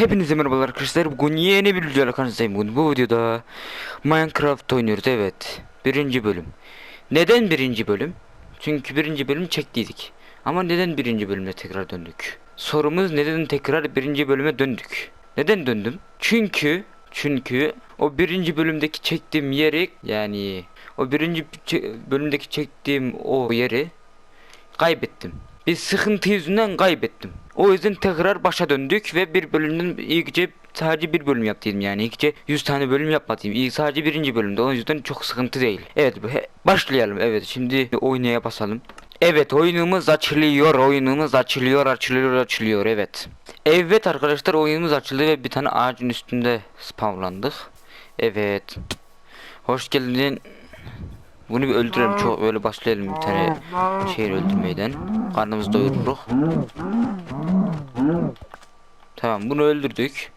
Hepinize merhabalar arkadaşlar. Bugün yeni bir videoyla karşınızdayım. Bugün bu videoda Minecraft oynuyoruz. Evet. Birinci bölüm. Neden birinci bölüm? Çünkü birinci bölüm çektiydik. Ama neden birinci bölüme tekrar döndük? Sorumuz neden tekrar birinci bölüme döndük? Neden döndüm? Çünkü çünkü o birinci bölümdeki çektiğim yeri yani o birinci bölümdeki çektiğim o yeri kaybettim. Bir sıkıntı yüzünden kaybettim. O yüzden tekrar başa döndük ve bir bölümden ilkce sadece bir bölüm yaptım yani ilkce 100 tane bölüm yapmadım. İlk sadece birinci bölümde o yüzden çok sıkıntı değil. Evet başlayalım evet şimdi oynaya basalım. Evet oyunumuz açılıyor oyunumuz açılıyor açılıyor açılıyor evet. Evet arkadaşlar oyunumuz açıldı ve bir tane ağacın üstünde spawnlandık. Evet. Hoş geldin. Bunu bir öldürelim çok öyle başlayalım bir tane şehir öldürmeyden. Karnımızı doyururuz. Tamam bunu öldürdük.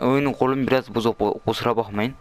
Oyunun kolum biraz bozuk kusura bakmayın.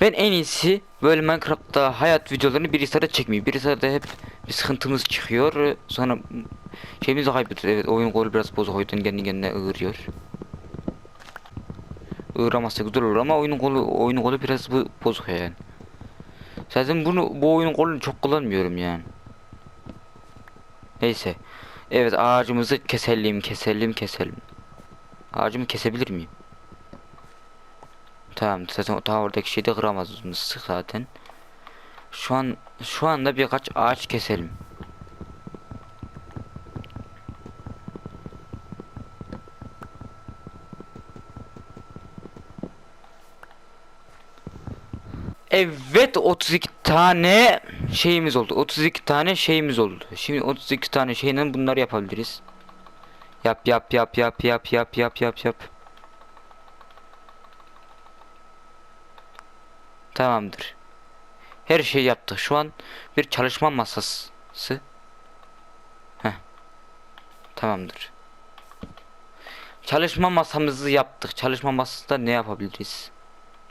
Ben en iyisi böyle Minecraft'ta hayat videolarını bir sırada çekmeyeyim. Bir sırada hep bir sıkıntımız çıkıyor. Sonra şeyimizi kaybediyoruz. Evet oyun kolu biraz bozuk o yüzden kendi kendine ığırıyor. Iğramazsa güzel olur ama oyunun kolu oyunun kolu biraz bu bozuk yani. Zaten bunu bu oyunun kolunu çok kullanmıyorum yani. Neyse. Evet ağacımızı keselim keselim keselim. Ağacımı kesebilir miyim? Tamam zaten ta oradaki şeyi de kıramazsınız zaten. Şu an şu anda birkaç ağaç keselim. Evet 32 tane şeyimiz oldu. 32 tane şeyimiz oldu. Şimdi 32 tane şeyle bunları yapabiliriz. Yap yap yap yap yap yap yap yap yap. Tamamdır. Her şeyi yaptık. Şu an bir çalışma masası. Heh. Tamamdır. Çalışma masamızı yaptık. Çalışma masasında ne yapabiliriz?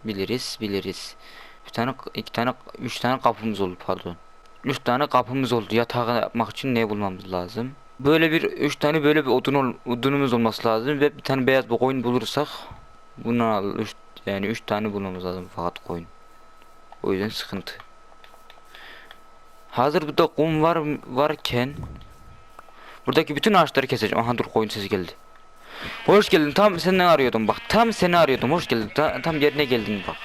Biliriz, biliriz. Bir tane, iki tane, üç tane kapımız oldu pardon. Üç tane kapımız oldu. Yatağı yapmak için ne bulmamız lazım? Böyle bir üç tane böyle bir odun odunumuz olması lazım ve bir tane beyaz bir koyun bulursak bunu al üç, yani üç tane bulmamız lazım fakat koyun. O yüzden sıkıntı. Hazır burada kum var varken buradaki bütün ağaçları keseceğim. Aha dur koyun sesi geldi. Hoş geldin. Tam seni arıyordum bak. Tam seni arıyordum. Hoş geldin. Ta- tam yerine geldin bak.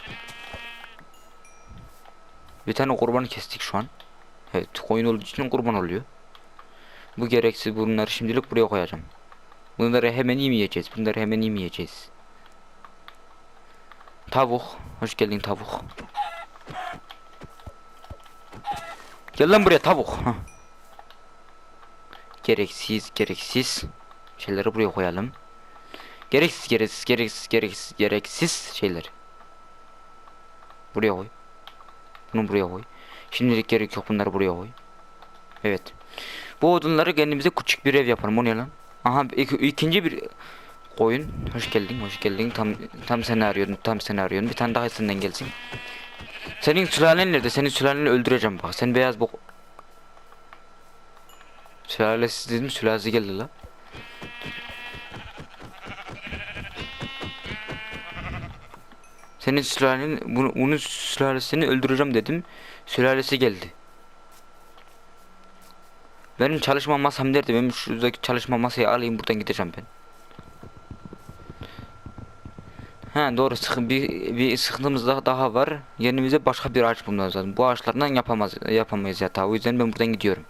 Bir tane kurbanı kestik şu an. Evet koyun olduğu için kurban oluyor. Bu gereksiz bunları şimdilik buraya koyacağım. Bunları hemen yemeyeceğiz. Bunları hemen yemeyeceğiz. Tavuk. Hoş geldin tavuk. Gel lan buraya tavuk. Gereksiz gereksiz şeyleri buraya koyalım. Gereksiz gereksiz gereksiz gereksiz gereksiz şeyler. Buraya koy. Bunu buraya koy. Şimdilik gerek yok bunları buraya koy. Evet. Bu odunları kendimize küçük bir ev yapalım. O ne lan? Aha ik- ikinci bir koyun. Hoş geldin, hoş geldin. Tam tam seni arıyordum, tam seni arıyordum. Bir tane daha senden gelsin. Senin sülalen nerede? Senin sülaleni öldüreceğim bak. Sen beyaz bok. Sülalesi dedim, sülalesi geldi la. Senin sülalenin bunu bunun sülalesini öldüreceğim dedim. Sülalesi geldi. Benim çalışma masam nerede? Benim şuradaki çalışma masayı alayım buradan gideceğim ben. Ha doğru sıkın bir bir sıkıntımız daha, daha var. Yerimize başka bir ağaç bulmamız lazım. Bu ağaçlardan yapamaz yapamayız yatağı. O yüzden ben buradan gidiyorum.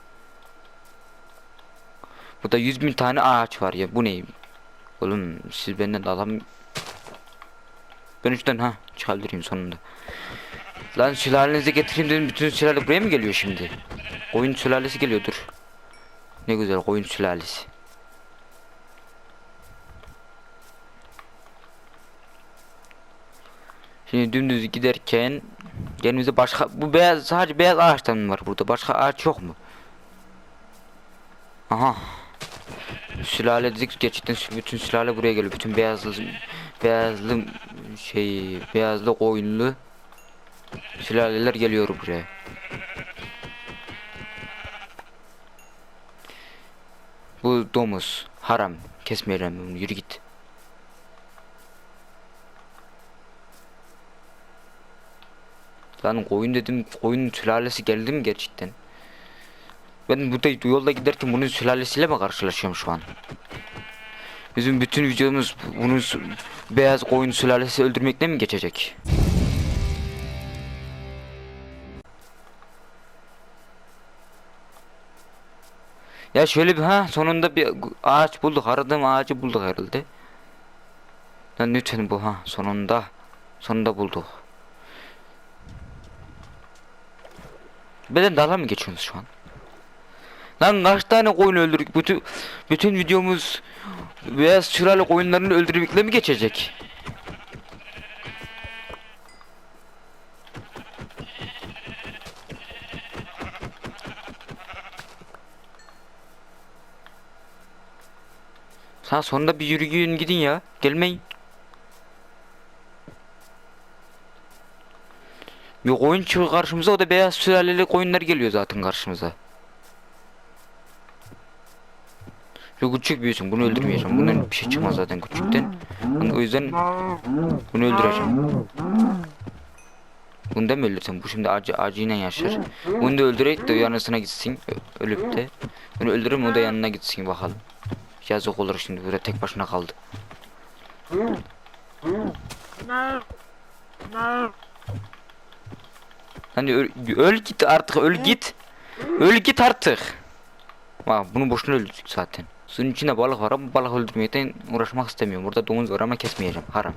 Burada 100 bin tane ağaç var ya. Bu ne? Oğlum siz benden de adam ben üçten ha çıkabilirim sonunda. Lan sülalenizi getireyim dedim bütün sülale buraya mı geliyor şimdi? Koyun sülalesi geliyordur. Ne güzel koyun sülalesi. Şimdi dümdüz giderken kendimize başka bu beyaz sadece beyaz ağaçtan mı var burada başka ağaç yok mu? Aha. Sülale dedik gerçekten bütün sülale buraya geliyor. Bütün beyazlı beyazlı şey beyazlı koyunlu sülaleler geliyor buraya. Bu domuz. Haram. Kesmeyelim bunu. Yürü git. Lan koyun dedim. Koyun sülalesi geldi mi gerçekten? Ben burada yolda giderken bunun sülalesiyle mi karşılaşıyorum şu an? Bizim bütün videomuz bunun sü- beyaz koyun sülalesi öldürmekle mi geçecek? Ya şöyle bir ha sonunda bir ağaç bulduk. Aradığım ağacı bulduk herhalde. Lan lütfen bu ha sonunda. Sonunda bulduk. Beden dalga mı geçiyorsunuz şu an? Lan kaç tane koyun öldürdük? Bütün bütün videomuz beyaz sürali koyunlarını öldürmekle mi geçecek? Sen sonunda bir yürüyün gidin ya. Gelmeyin. Bir koyun çıkıyor karşımıza o da beyaz sülaleli koyunlar geliyor zaten karşımıza. Şu küçük büyüsün bunu öldürmeyeceğim. Bunun bir şey çıkmaz zaten küçükten. Ben o yüzden bunu öldüreceğim. Bunu da mı öldürsem? Bu şimdi acı acıyla yaşar. Bunu da öldürek de yanısına gitsin. Ölüp de. Bunu öldürürüm o da yanına gitsin bakalım. Yazık olur şimdi burada tek başına kaldı. Hani öl, öl git artık öl git. Öl git artık. Bak bunu boşuna öldürdük zaten. Suyun içinde balık var ama balık öldürmekten uğraşmak istemiyorum. Burada domuz var ama kesmeyeceğim. Haram.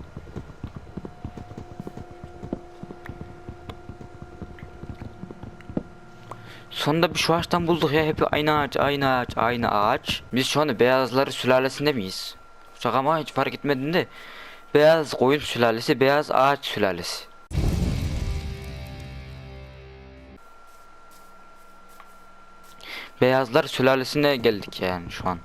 Sonunda bir şu ağaçtan bulduk ya. Hep aynı ağaç, aynı ağaç, aynı ağaç. Biz şu anda beyazları sülalesinde miyiz? Şaka ama hiç fark etmedin de. Beyaz koyun sülalesi, beyaz ağaç sülalesi. Beyazlar sülalesine geldik yani şu an.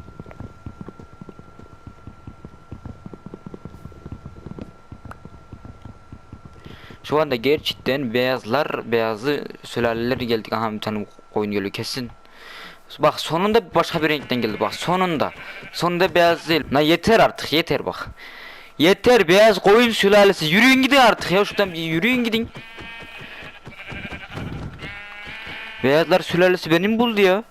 Şu anda gerçekten beyazlar, beyazlı sülaleleri geldik. Aha bir tane koyun geliyor kesin. Bak sonunda başka bir renkten geldi bak sonunda. Sonunda beyaz değil. Na yeter artık yeter bak. Yeter beyaz koyun sülalesi. Yürüyün gidin artık ya şuradan yürüyün gidin. Beyazlar sülalesi benim buldu ya.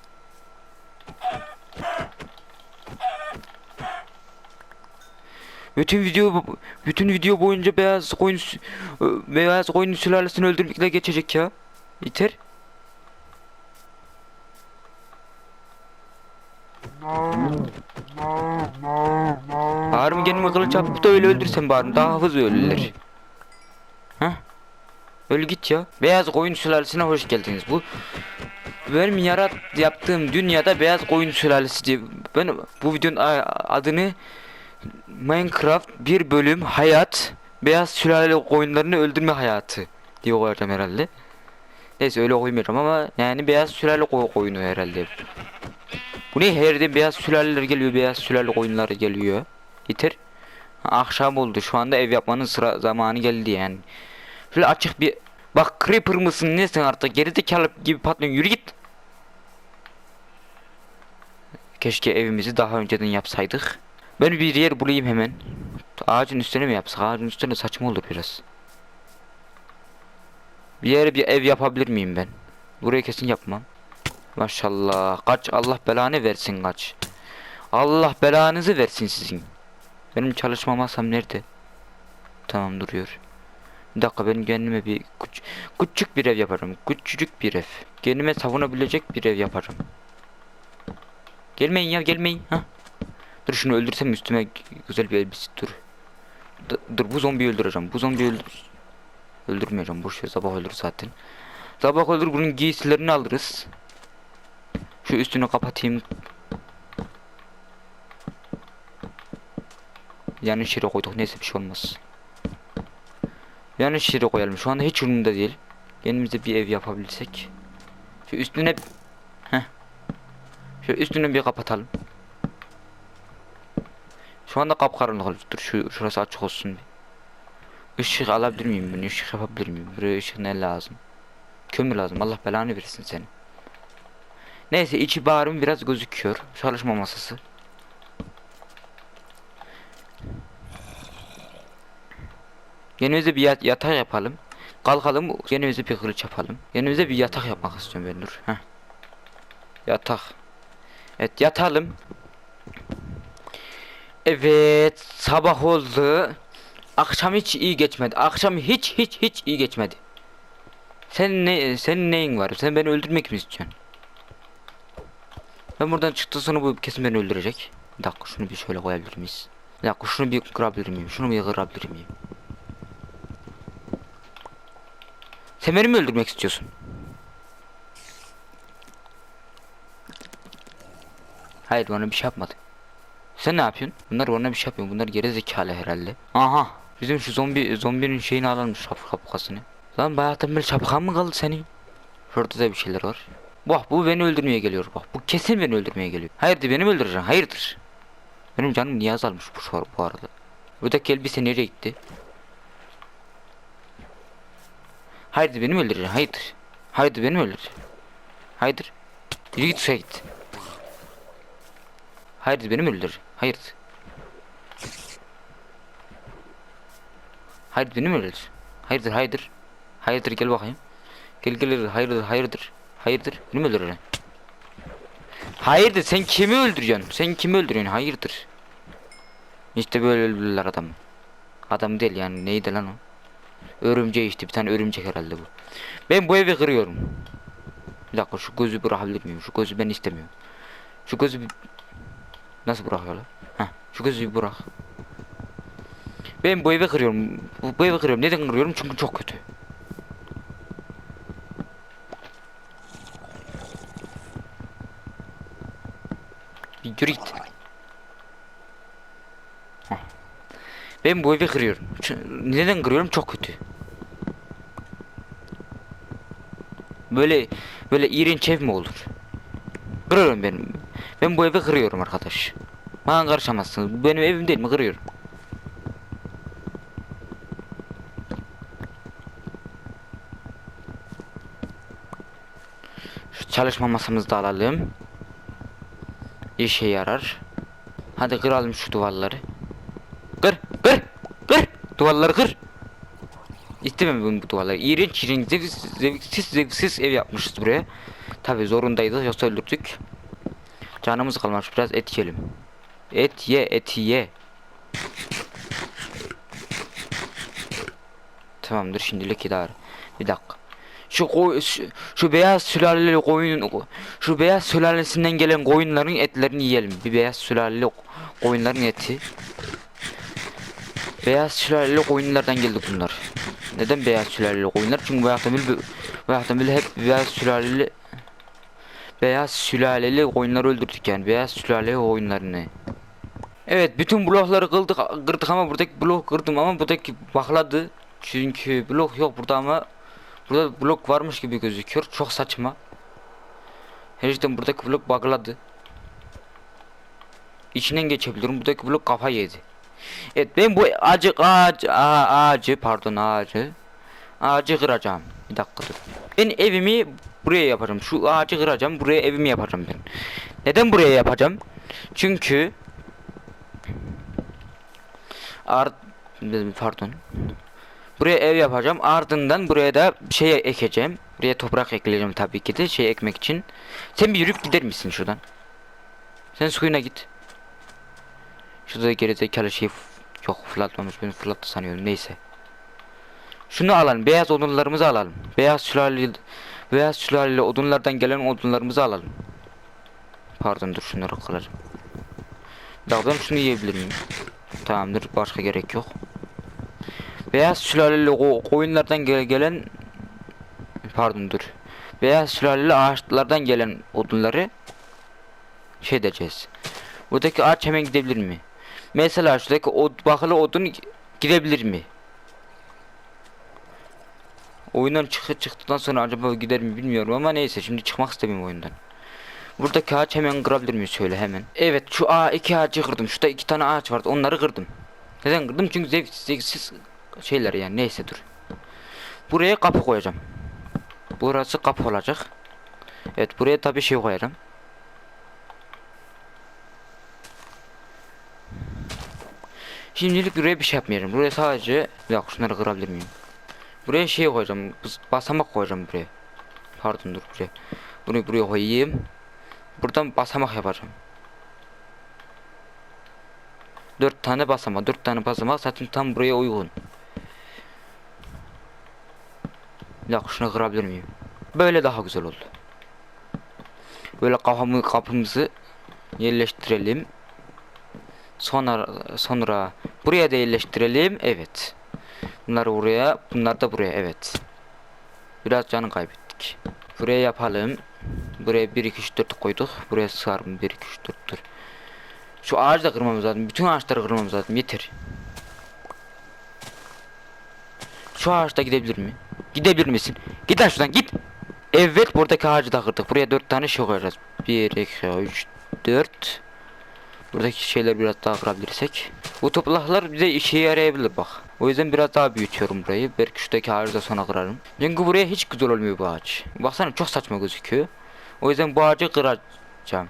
Bütün video bütün video boyunca beyaz koyun ö, beyaz koyun sülalesini öldürmekle geçecek ya. Yeter. Bağırım kendime kılıç yapıp da öyle öldürsem bağırım daha hızlı ölürler. Heh. Öl git ya. Beyaz koyun sülalesine hoş geldiniz. Bu benim yarat yaptığım dünyada beyaz koyun sülalesi diye ben bu videonun adını Minecraft bir bölüm hayat beyaz sülale koyunlarını öldürme hayatı diye koyacağım herhalde. Neyse öyle koymayacağım ama yani beyaz sülale koy koyunu herhalde. Bu ne her yerde beyaz sülaleler geliyor beyaz sülale koyunları geliyor. Yeter. Akşam oldu şu anda ev yapmanın sıra zamanı geldi yani. Şöyle açık bir bak creeper mısın nesin artık gerizekalı gibi patlıyorsun yürü git. Keşke evimizi daha önceden yapsaydık. Ben bir yer bulayım hemen. Ağacın üstüne mi yapsak? Ağacın üstüne saçma olur biraz. Bir yere bir ev yapabilir miyim ben? Buraya kesin yapmam. Maşallah. Kaç Allah belanı versin kaç. Allah belanızı versin sizin. Benim çalışma masam nerede? Tamam duruyor. Bir dakika ben kendime bir küç küçük bir ev yaparım. Küçücük bir ev. Kendime savunabilecek bir ev yaparım. Gelmeyin ya gelmeyin. Ha. Dur şunu öldürsem üstüme güzel bir elbise dur. Dur bu zombiyi öldüreceğim. Bu zombiyi öldür öldürmeyeceğim. Boş ver sabah ölür zaten. Sabah ölür bunun giysilerini alırız. Şu üstünü kapatayım. Yanlış yere koyduk. Neyse bir şey olmaz. Yanlış yere koyalım. Şu anda hiç umurumda değil. Kendimize bir ev yapabilsek. Şu üstüne Heh. Şu üstünü bir kapatalım. Şu anda kapkaranlık oldu. Dur şu şurası açık olsun. Işık alabilir miyim ben? Işık yapabilir miyim? Buraya ışık ne lazım? Kömür lazım. Allah belanı versin seni. Neyse içi bağrım biraz gözüküyor. Çalışma masası. Yenimize bir yat yatak yapalım. Kalkalım yenimize bir kılıç yapalım. Yenimize bir yatak yapmak istiyorum ben dur. Heh. Yatak. Evet yatalım. Evet sabah oldu. Akşam hiç iyi geçmedi. Akşam hiç hiç hiç iyi geçmedi. Sen ne senin neyin var? Sen beni öldürmek mi istiyorsun? Ben buradan çıktı sonra bu kesin beni öldürecek. Bir dakika şunu bir şöyle koyabilir miyiz? Bir dakika şunu bir kırabilir miyim? Şunu bir kırabilir miyim? Sen beni mi öldürmek istiyorsun? Hayır bana bir şey yapmadı. Sen ne yapıyorsun? Bunlar bana bir şey yapıyor. Bunlar geri zekalı herhalde. Aha. Bizim şu zombi zombinin şeyini alalım şapkasını. Lan bayağıdan beri şapkan mı kaldı senin? Şurada da bir şeyler var. Bak bu beni öldürmeye geliyor bak. Bu kesin beni öldürmeye geliyor. Hayırdır beni mi öldüreceksin? Hayırdır? Benim canım niye azalmış bu, şu- bu arada? Buradaki elbise nereye gitti? Hayırdır beni mi öldüreceksin? Hayırdır? Hayırdır beni mi öldüreceksin? Hayırdır? Yürü git şuraya git. Hayırdır beni mi öldüreceksin? Hayırdır? Hayırdır beni mi öldüreceksin? Hayırdır hayırdır? Hayırdır gel bakayım. Gel gel hayırdır hayırdır. Hayırdır beni mi öldüreceksin? Hayırdır sen kimi öldüreceksin? Sen kimi öldürüyorsun? Hayırdır? İşte böyle öldürdüler adam. Adam değil yani neydi lan o? Örümcek işte bir tane örümcek herhalde bu. Ben bu evi kırıyorum. Bir dakika şu gözü bırakabilir miyim? Şu gözü ben istemiyorum. Şu gözü Nasıl bırakıyorlar? Heh, şu gözü bırak. Ben bu evi kırıyorum. Bu, bu evi kırıyorum. Neden kırıyorum? Çünkü çok kötü. Bir yürü git. Ben bu evi kırıyorum. Neden kırıyorum? Çok kötü. Böyle böyle iğrenç ev mi olur? Kırıyorum ben. Ben bu evi kırıyorum arkadaş. Bana karışamazsınız. Bu benim evim değil mi? Kırıyorum. Şu çalışma masamızı da alalım. İşe yarar. Hadi kıralım şu duvarları. Kır, kır, kır. Duvarları kır. İstemem bu duvarları. İğrenç, iğrenç, zevksiz, zevksiz, zevksiz ev yapmışız buraya. Tabi zorundaydı yoksa öldürdük. Canımız kalmış biraz et yiyelim. Et ye, et ye. Tamamdır şimdilik idare. Bir dakika. Şu koy, şu, şu beyaz sülaleli koyun, şu beyaz sülalesinden gelen koyunların etlerini yiyelim. Bir beyaz sülaleli koyunların eti. Beyaz sülaleli koyunlardan geldi bunlar. Neden beyaz sülaleli koyunlar? Çünkü bu beri hep beyaz sülaleli beyaz sülaleli koyunları öldürdük yani. Beyaz sülaleli koyunlarını. Evet bütün blokları kırdık, kırdık ama buradaki blok kırdım ama buradaki bakladı. Çünkü blok yok burada ama burada blok varmış gibi gözüküyor. Çok saçma. Gerçekten buradaki blok bakladı. İçinden geçebilirim. Buradaki blok kafa yedi. Evet ben bu ağacı ağacı ağa- ağacı pardon ağacı ağacı kıracağım. Bir dakika dur. Ben evimi buraya yapacağım. Şu ağacı kıracağım. Buraya evimi yapacağım ben. Neden buraya yapacağım? Çünkü art pardon. Buraya ev yapacağım. Ardından buraya da şey ekeceğim. Buraya toprak ekleyeceğim tabii ki de şey ekmek için. Sen bir yürüyüp gider misin şuradan? Sen suyuna git. Şurada gerizekalı şey yok fırlatmamış ben fırlattı sanıyorum neyse. Şunu alalım beyaz odunlarımızı alalım. Beyaz sülaleli beyaz sülaleli odunlardan gelen odunlarımızı alalım. Pardon dur şunları kıracağım. Bir şunu yiyebilir miyim? Tamamdır başka gerek yok. Beyaz sülaleli ko- koyunlardan gel- gelen pardon dur. Beyaz sülaleli ağaçlardan gelen odunları şey diyeceğiz. Buradaki ağaç hemen gidebilir mi? Mesela şuradaki od, bakılı odun gidebilir mi? Oyundan çık çıktıktan sonra acaba gider mi bilmiyorum ama neyse şimdi çıkmak istemiyorum oyundan. Buradaki ağaç hemen kırabilir miyiz şöyle hemen? Evet şu a iki ağacı kırdım. Şurada iki tane ağaç vardı onları kırdım. Neden kırdım? Çünkü zevksiz, zevksiz şeyler yani neyse dur. Buraya kapı koyacağım. Burası kapı olacak. Evet buraya tabii şey koyarım. Şimdilik buraya bir şey yapmayacağım. Buraya sadece yok şunları kırabilir miyim? Buraya şey koyacağım. bas- Basamak koyacağım buraya. Pardon dur buraya. Bunu buraya koyayım. Buradan basamak yapacağım. Dört tane basamak. Dört tane basamak zaten tam buraya uygun. Yok şunu kırabilir miyim? Böyle daha güzel oldu. Böyle kafamı kapımızı yerleştirelim. Sonra sonra buraya da yerleştirelim. Evet. Bunları buraya, bunlar da buraya. Evet. Biraz canı kaybettik. Buraya yapalım. Buraya 1 2 3 4 koyduk. Buraya sığarım 1 2 3 4 dur. Şu ağacı da kırmamız lazım. Bütün ağaçları kırmamız lazım. Yeter. Şu ağaçta gidebilir mi? Gidebilir misin? Git şuradan git. Evet buradaki ağacı da kırdık. Buraya 4 tane şey koyacağız. 1 2 3 4 Buradaki şeyler biraz daha kırabilirsek. Bu topraklar bize işe yarayabilir bak. O yüzden biraz daha büyütüyorum burayı. Belki şuradaki ağacı da sonra kırarım. Çünkü buraya hiç güzel olmuyor bu ağaç. Baksana çok saçma gözüküyor. O yüzden bu ağacı kıracağım.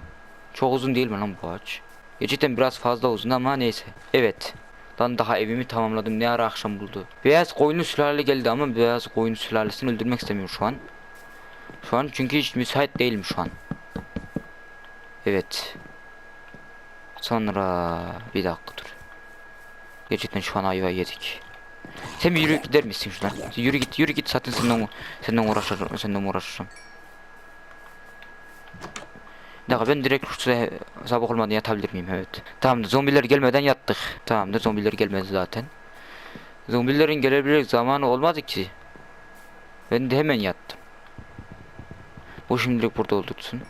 Çok uzun değil mi lan bu ağaç? Gerçekten biraz fazla uzun ama neyse. Evet. Lan daha evimi tamamladım. Ne ara akşam buldu. Beyaz koyunu sülale geldi ama beyaz koyunu sülalesini öldürmek istemiyorum şu an. Şu an çünkü hiç müsait değilim şu an. Evet. Sonra bir dakika dur. Gerçekten şu an ayva yedik. Sen bir yürü gider misin şuradan? Yürü git, yürü git. Zaten senden senden uğraşırım, senden uğraşırım. Dakika ben direkt şuraya sabah olmadan yatabilir miyim? Evet. Tamamdır. Zombiler gelmeden yattık. Tamamdır. Zombiler gelmedi zaten. Zombilerin gelebilecek zamanı olmadı ki. Ben de hemen yattım. Bu şimdilik burada oldursun.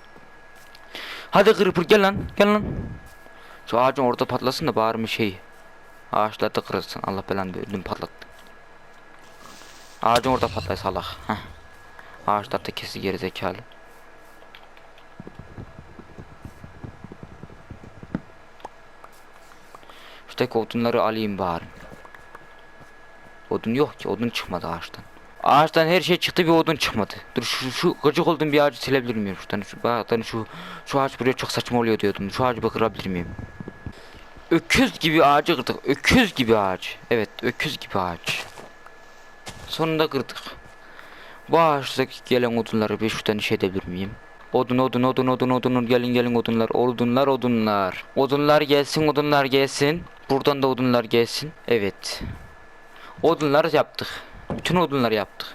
Hadi Creeper gel lan. Gel lan. Şu ağacın orada patlasın da bari bir şey. Ağaçlar da kırılsın. Allah belanı ödüm patlattı. Ağacın orada patlay salak. Heh. Ağaçlar da kesi geri zekalı. Şuradaki odunları alayım bari. Odun yok ki. Odun çıkmadı ağaçtan. Ağaçtan her şey çıktı bir odun çıkmadı. Dur şu, şu gıcık olduğum bir ağacı silebilir miyim şuradan? Şu, bakın şu, şu ağaç buraya çok saçma oluyor diyordum. Şu ağacı bir kırabilir miyim? Öküz gibi ağacı kırdık. Öküz gibi ağaç. Evet öküz gibi ağaç. Sonunda kırdık. Bu ağaçtaki gelen odunları bir şuradan iş edebilir miyim? Odun odun odun odun odun gelin gelin odunlar odunlar odunlar odunlar gelsin odunlar gelsin buradan da odunlar gelsin evet odunlar yaptık bütün odunları yaptık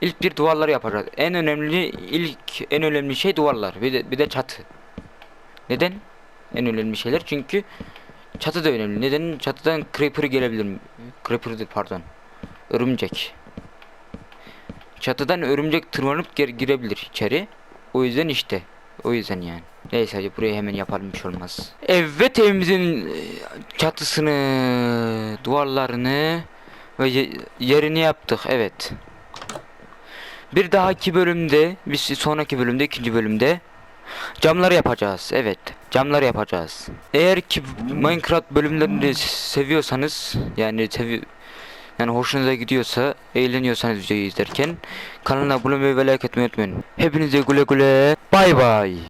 İlk bir duvarları yapacağız. En önemli ilk en önemli şey duvarlar. Bir de bir de çatı. Neden? En önemli şeyler çünkü çatı da önemli. Neden? Çatıdan creeper gelebilir. Creeper pardon. Örümcek. Çatıdan örümcek tırmanıp gir girebilir içeri. O yüzden işte. O yüzden yani. Neyse hadi buraya hemen yapalım bir şey olmaz. Evet evimizin e, çatısını, duvarlarını ve ye- yerini yaptık. Evet. Bir dahaki bölümde, bir sonraki bölümde, ikinci bölümde camları yapacağız. Evet, camları yapacağız. Eğer ki Minecraft bölümlerini seviyorsanız, yani sevi yani hoşunuza gidiyorsa, eğleniyorsanız videoyu izlerken kanala abone olmayı ve like etmeyi unutmayın. Hepinize güle güle. Bay bay.